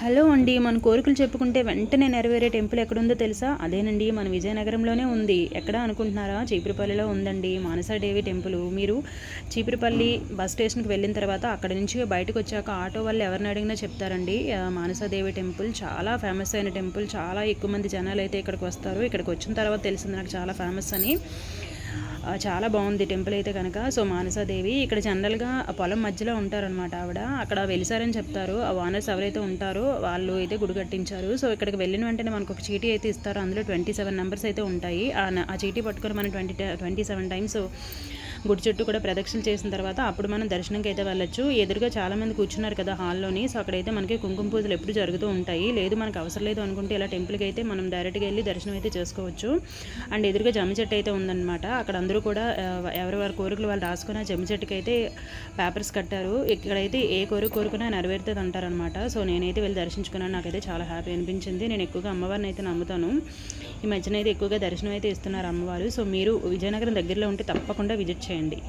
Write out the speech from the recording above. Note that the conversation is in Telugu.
హలో అండి మన కోరికలు చెప్పుకుంటే వెంటనే నెరవేరే టెంపుల్ ఎక్కడుందో తెలుసా? అదేనండి మన విజయనగరంలోనే ఉంది. ఎక్కడ అనుకుంటున్నారా? చీపురుపల్లిలో ఉందండి మానసాదేవి టెంపుల్. మీరు చీపురుపల్లి బస్ స్టేషన్కి వెళ్ళిన తర్వాత అక్కడ నుంచి బయటకు వచ్చాక ఆటో వాళ్ళు ఎవరిని అడిగినా చెప్తారండి. మానసాదేవి టెంపుల్ చాలా ఫేమస్ అయిన టెంపుల్. చాలా ఎక్కువ మంది జనాలు అయితే ఇక్కడికి వస్తారు. ఇక్కడికి వచ్చిన తర్వాత తెలిసింది నాకు చాలా ఫేమస్ అని. చాలా బాగుంది టెంపుల్ అయితే కనుక. సో మానసాదేవి ఇక్కడ జనరల్గా పొలం మధ్యలో ఉంటారనమాట ఆవిడ. అక్కడ వెలిసారని చెప్తారు. ఆ ఓనర్స్ ఎవరైతే ఉంటారో వాళ్ళు అయితే గుడి కట్టించారు. సో ఇక్కడికి వెళ్ళిన వెంటనే మనకు ఒక చీటీ అయితే ఇస్తారు. అందులో ట్వంటీ సెవెన్ నెంబర్స్ అయితే ఉంటాయి. ఆ చీటీ పట్టుకొని మనం ట్వంటీ ట్వంటీ సెవెన్ టైమ్స్ గుడి చుట్టూ కూడా ప్రదక్షిణ చేసిన తర్వాత అప్పుడు మనం దర్శనంకి అయితే వెళ్ళొచ్చు. ఎదురుగా చాలా మంది కూర్చున్నారు కదా హాల్లోని. సో అక్కడైతే మనకి కుంకుమ పూజలు ఎప్పుడు జరుగుతూ ఉంటాయి. లేదు మనకు అవసరం లేదు అనుకుంటే ఇలా టెంపుల్కి అయితే మనం డైరెక్ట్గా వెళ్ళి దర్శనం అయితే చేసుకోవచ్చు. అండ్ ఎదురుగా జమ్మి చెట్టు అయితే ఉందన్నమాట. అక్కడ అందరూ కూడా ఎవరి వారి కోరికలు వాళ్ళు రాసుకుని జమ్మి చెట్టుకి అయితే పేపర్స్ కట్టారు. ఇక్కడైతే ఏ కోరిక కోరుకున్నా నెరవేరుతుంది అంటారనమాట సో నేనైతే వెళ్ళి దర్శించుకున్నాను. నాకైతే చాలా హ్యాపీ అనిపించింది. నేను ఎక్కువగా అమ్మవారిని అయితే నమ్ముతాను. ఈ మధ్యన అయితే ఎక్కువగా దర్శనం అయితే ఇస్తున్నారు అమ్మవారు. సో మీరు విజయనగరం దగ్గరలో ఉంటే తప్పకుండా విజిట్ చేయండి.